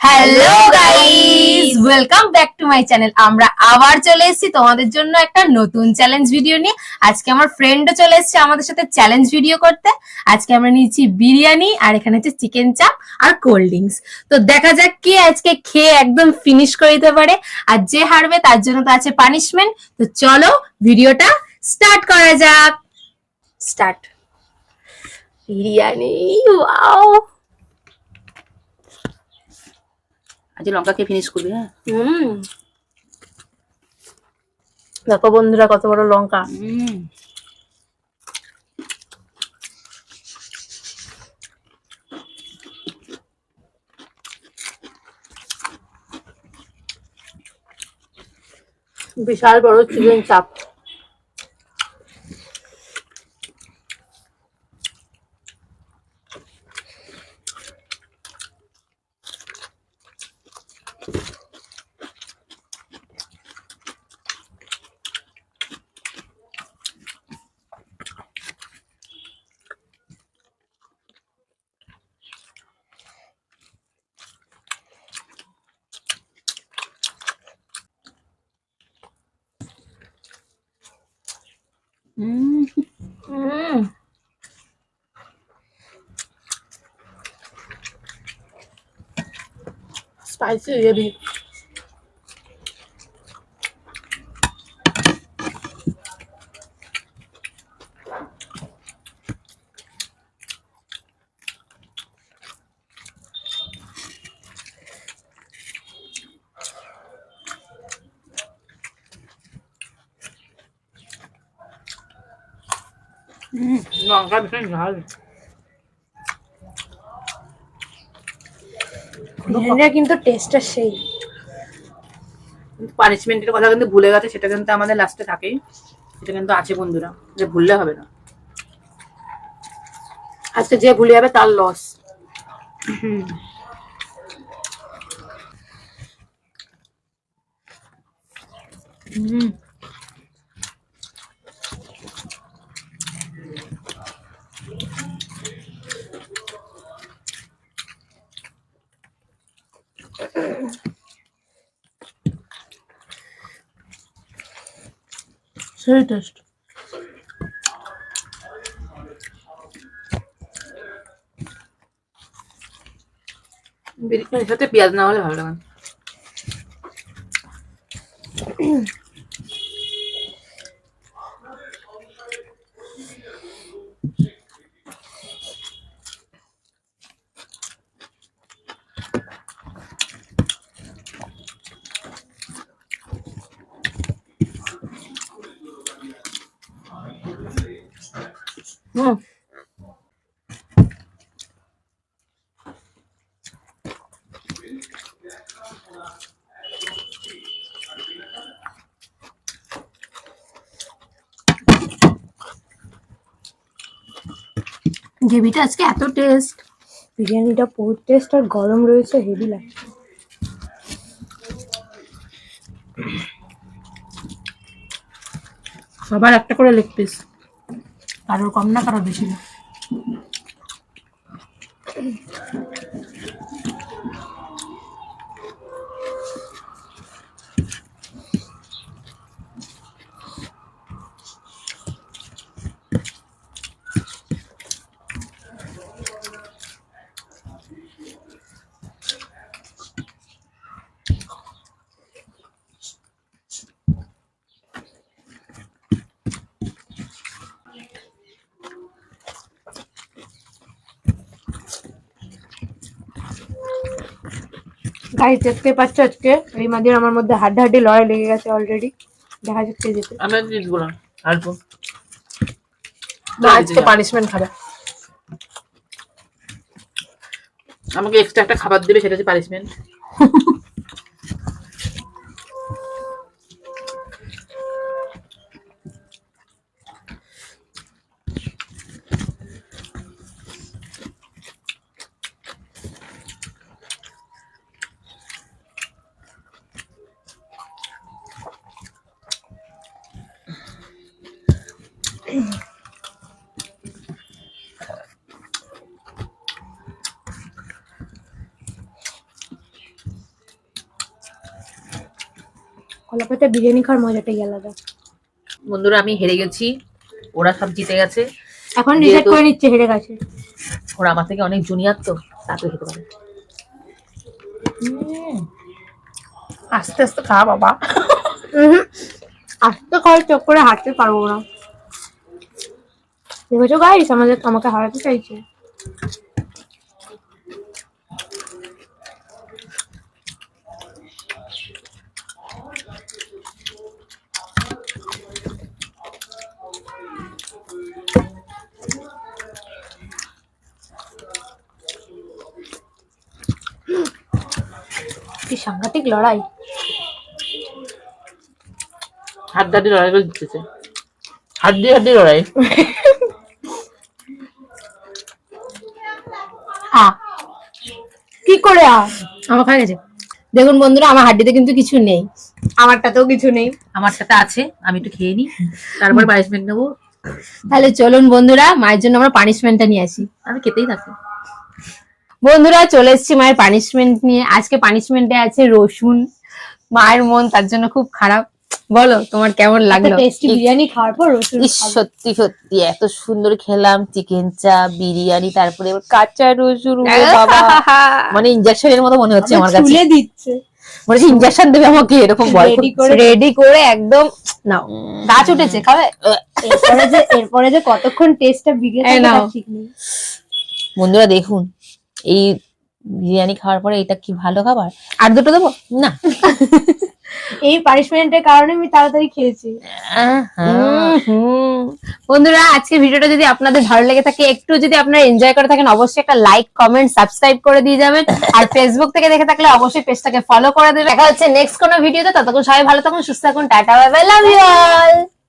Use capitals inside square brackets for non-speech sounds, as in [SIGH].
Hello guys welcome back to my channel আমরা আবার চলে এসেছি তোমাদের জন্য একটা নতুন চ্যালেঞ্জ ভিডিও নিয়ে। আজকে আমার ফ্রেন্ডও চলে এসেছে আমাদের সাথে চ্যালেঞ্জ ভিডিও করতে। আজকে আমরা নিয়েছি বিরিয়ানি আর এখানে হচ্ছে চিকেন চাপ আর কোল্ড ড্রিঙ্কস তো দেখা যাক কে আজকে খেয়ে একদম ফিনিশ করে দিতে পারে। আর যে হারবে, তার জন্য তো আছে পানিশমেন্ট তো চলো ভিডিওটা স্টার্ট করা যাক। স্টার্ট বিরিয়ানি ওয়াও আজ লঙ্কা খেয়ে ফিনিশ করবি হ্যাঁ? হুম। দেখো বন্ধুরা কত বড় লঙ্কা। বিশাল বড় চিকেন চাপ। হুম হুম স্পাইসি হেভি হুম লঙ্কা ভীষণ ঝাল বিরিয়ানিটা কিন্তু টেস্টটা সেই। কিন্তু পানিশমেন্টের কথা কিন্তু ভুলে গেছে সেটা কিন্তু আমাদের লাস্টে থাকেই। সেটা কিন্তু আছে বন্ধুরা যে ভুললে হবে না। আজকে যে ভুলে যাবে তার লস হুম। সেই টেস্ট বিরিয়ানির সাথে পেঁয়াজ না হলে ভালো হুম গ্রেভিটা আজকে এত টেস্ট বিরিয়ানিটা পুরো টেস্ট আর গরম রয়েছে হেভি লাগে। সবার একটা করে লেগ পিস কারোর কম না কারোর বেশি না। গাইস দেখতে পাচ্ছ আজকে। এই মাঝে আমার মধ্যে হাড্ডাহাড্ডি লড়াই লেগে গেছে অলরেডি দেখা যাচ্ছে যেতে আমি জিতবো না। না আজকে পানিশমেন্ট খাবে। আমাকে এক্সট্রা একটা খাবার দিবে সেটা হচ্ছে পানিশমেন্ট [LAUGHS] পাতা বিরিয়ানি খাওয়ার মজাটাই আলাদা। বন্ধুরা আমি হেরে গেছি। ওরা সব জিতে গেছে। এখন ডিসাইড করে নিচ্ছে হেরে গেছে। ওরা আমার থেকে অনেক জুনিয়র তো তাতে খেতে পারে উম, আস্তে আস্তে খা বাবা। আস্তে খাওয়ার চোখ করে হাঁটতে পারব না। দেখেছ গাইস আমাদের আমাকে হারাতে চাইছে। সাংঘাতিক লড়াই। হাত দাদি লড়াই করে দিতেছে হাত দিয়ে হাত দিয়ে লড়াই। আ। কি করে আ? আমার খাওয়া গেছে। দেখুন বন্ধুরা আমার হাড্ডিতে কিন্তু কিছু নেই। আমারটাতেও কিছু নেই। আমার সাথে আছে আমি একটু খেয়ে নিই। তারপর পানিশমেন্ট নেব। তাহলে চলুন বন্ধুরা মায়ের জন্য আমরা পানিশমেন্টটা নিয়ে আসি। আমি খেতেই থাকি। বন্ধুরা চলে এসেছি মায়ের পানিশমেন্ট নিয়ে। আজকে পানিশমেন্টে আছে রসুন। মায়ের মন তার জন্য খুব খারাপ। বলো তোমার কেমন লাগল? টেস্টি বিরিয়ানি খাওয়ার পর রসুন সত্যি সত্যি এত সুন্দর খেলাম চিকেন চাপ বিরিয়ানি তারপরে কাঁচা রসুন বাবা। মানে ইঞ্জেকশনের মতো মনে হচ্ছে আমার কাছে। তুলে দিচ্ছে। মনে হচ্ছে ইঞ্জেকশন দেবে আমাকে এরকম রেডি করে একদম নাও গাছ উঠেছে খাবে? এরপরে যে এরপরে যে কতক্ষণ টেস্টটা বিগে এই নাও। ঠিক নেই। বন্ধুরা দেখুন এই বিরিয়ানি খাওয়ার পরে এটা কি ভালো খাবার? আর দুটো দেবো? না। [LAUGHS] এই পানিশমেন্টের কারণে আমি তাড়াতাড়ি খেয়েছি। বন্ধুরা আজকে ভিডিওটা যদি আপনাদের ভালো লেগে থাকে একটু যদি আপনারা এনজয় করে থাকেন অবশ্যই একটা লাইক কমেন্ট সাবস্ক্রাইব করে দিয়ে যাবেন। আর ফেসবুক থেকে দেখে থাকলে অবশ্যই পেজটাকে ফলো করে দেবেন। দেখা হচ্ছে নেক্সট কোনো ভিডিওতে ততক্ষণ সবাই ভালো থাকুন সুস্থ থাকুন tata bye bye love you all